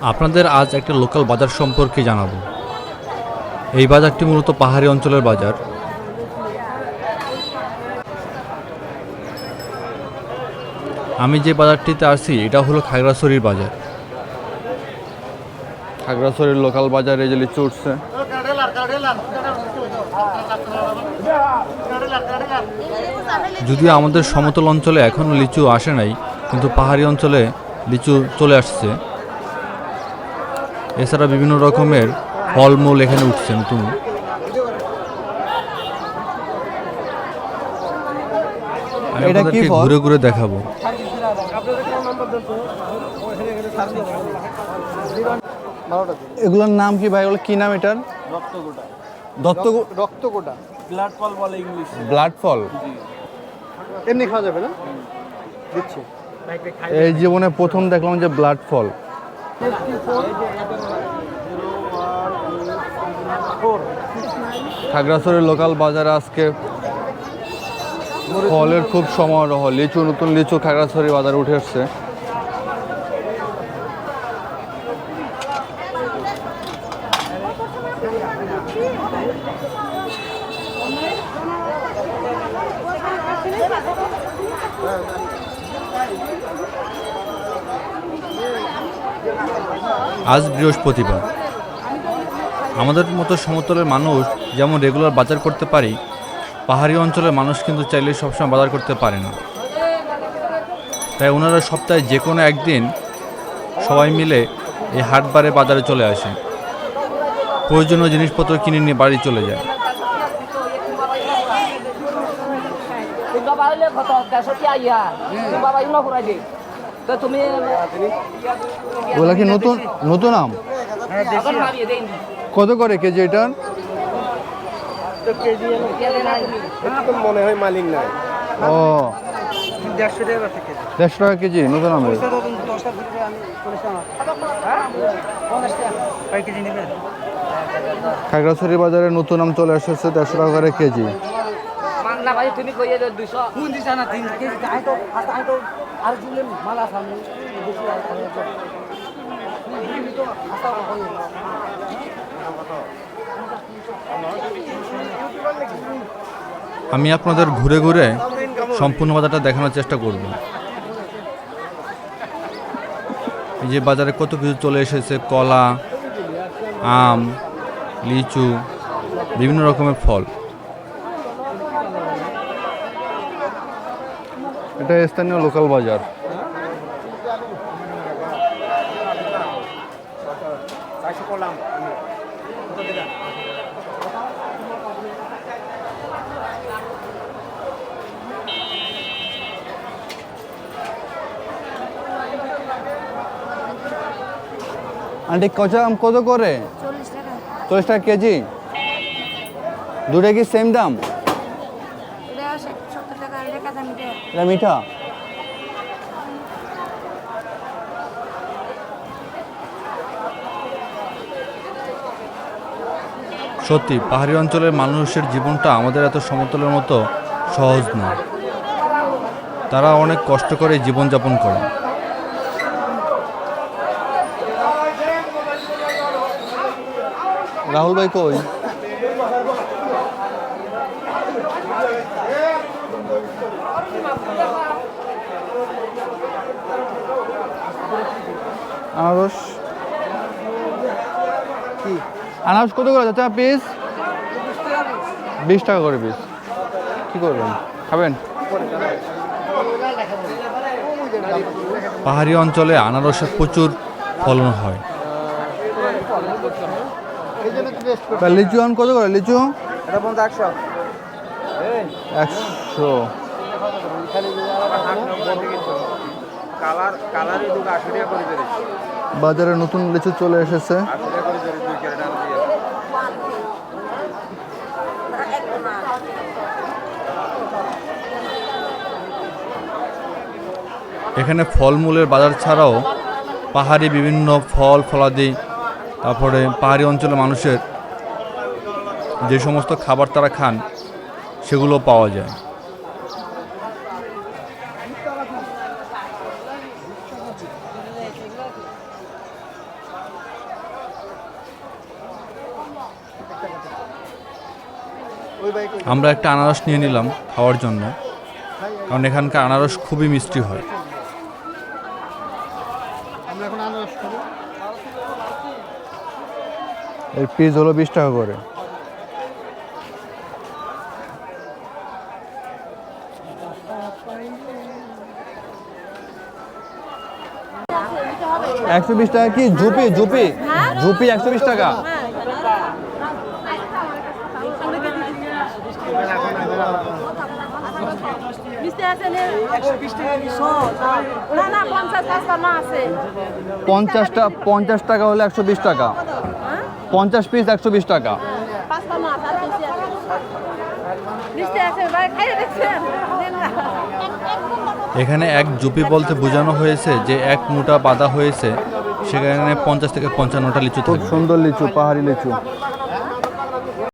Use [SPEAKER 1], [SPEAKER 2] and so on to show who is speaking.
[SPEAKER 1] আপনাদের আজ একটা লোকাল বাজার সম্পর্কে জানাব। এই বাজারটি মূলত পাহাড়ি অঞ্চলের বাজার। আমি যে বাজারটিতে আসছি এটা হলো খাগড়াছড়ির বাজার। খাগড়াছড়ির লোকাল বাজারে যে লিচু উঠছে। যদিও আমাদের সমতল অঞ্চলে এখনও লিচু আসে নাই কিন্তু পাহাড়ি অঞ্চলে লিচু চলে আসছে। এছাড়া বিভিন্ন রকমের ফলমূল এখানে উঠছে নতুন
[SPEAKER 2] এটা কি?
[SPEAKER 1] ঘুরে ঘুরে দেখাবো।
[SPEAKER 2] এগুলোর নাম কি ভাই? এগুলো কি নাম এটার? দত্ত
[SPEAKER 3] ব্লাড ফল বলে ইংলিশ
[SPEAKER 2] ব্লাড ফল
[SPEAKER 3] এমনি খাওয়া যাবে না? দিচ্ছি।
[SPEAKER 2] এই জীবনে প্রথম দেখলাম যে ব্লাড ফল খাগড়াছড়ির লোকাল বাজারে আজকে ফলের খুব সমারোহ। লিচু নতুন লিচু খাগড়াছড়ি বাজারে উঠে আসছে।
[SPEAKER 1] আজ বৃহস্পতিবার। আমাদের মতো সমতলের মানুষ যেমন রেগুলার বাজার করতে পারি পাহাড়ি অঞ্চলের মানুষ কিন্তু চাইলে সবসময় বাজার করতে পারে না। তাই ওনারা সপ্তাহে যে কোনো একদিন সবাই মিলে এই হাটবারে বাজারে চলে আসে। প্রয়োজনীয় জিনিসপত্র কিনে নিয়ে বাড়ি চলে যায়।
[SPEAKER 4] বাবা
[SPEAKER 2] ওগুলা কি নতুন নতুন আম? কত করে কেজি এটার
[SPEAKER 3] মনে হয় মালিক নাই
[SPEAKER 2] ও।
[SPEAKER 3] দেড়শো টাকা থেকে
[SPEAKER 2] দেড়শো টাকা কেজি নতুন
[SPEAKER 3] নেবেন
[SPEAKER 2] খাগড়াছড়ি বাজারে নতুন আম চলে এসেছে দেড়শো টাকা করে কেজি।
[SPEAKER 4] তুমি
[SPEAKER 1] আমি আপনাদের ঘুরে ঘুরে সম্পূর্ণ বাজারটা দেখানোর চেষ্টা করব। এই যে বাজারে কত কিছু চলে এসেছে, কলা, আম, লিচু, বিভিন্ন রকমের ফল।
[SPEAKER 2] এটা স্থানীয় লোকাল বাজার। আন্টি কচা আম কত করে?
[SPEAKER 5] চল্লিশ টাকা।
[SPEAKER 2] টাকা কেজি? দুটো কি সেম দাম
[SPEAKER 5] এটা সত্তর টাকা এটা কাঁচা মিঠে
[SPEAKER 2] এটা মিঠা।
[SPEAKER 1] সত্যি পাহাড়ি অঞ্চলের মানুষের জীবনটা আমাদের এত সমতলের মতো সহজ না। তারা অনেক কষ্ট করে জীবনযাপন করে।
[SPEAKER 2] রাহুল ভাই কই? আনারস। কি? আনারস কত করে? চাচা পিস বিশ টাকা করে পিস কি করবেন? খাবেন?
[SPEAKER 1] পাহাড়ি অঞ্চলে আনারসের প্রচুর ফলন হয়।
[SPEAKER 2] লিচু আম কত করে? লিচু?
[SPEAKER 3] একশো।
[SPEAKER 2] একশো। বাজারে নতুন লিচু চলে এসেছে।
[SPEAKER 1] এখানে ফলমূলের বাজার ছাড়াও পাহাড়ি বিভিন্ন ফল ফলাদি তারপরে পাহাড়ি অঞ্চলের মানুষের যে সমস্ত খাবার তারা খান সেগুলো পাওয়া যায়। আমরা একটা আনারস নিয়ে নিলাম খাওয়ার জন্য। কারণ এখানকার আনারস খুবই মিষ্টি হয়।
[SPEAKER 2] এর পিস হলো বিশ টাকা করে। একশো বিশ টাকা কি? ঝুপি ঝুপি। ঝুপি একশো বিশ টাকা।
[SPEAKER 5] আছে না না পঞ্চাশ পাঁচটা আছে।
[SPEAKER 2] পঞ্চাশটা পঞ্চাশ টাকা হলে একশো বিশ টাকা। পঞ্চাশ পিস একশো বিশ টাকা।
[SPEAKER 1] এখানে এক জুপি বলতে বোঝানো হয়েছে যে এক মোটা বাঁধা হয়েছে সেখানে পঞ্চাশ থেকে পঞ্চান্নটা লিচু
[SPEAKER 2] খুব সুন্দর লিচু পাহাড়ি লিচু।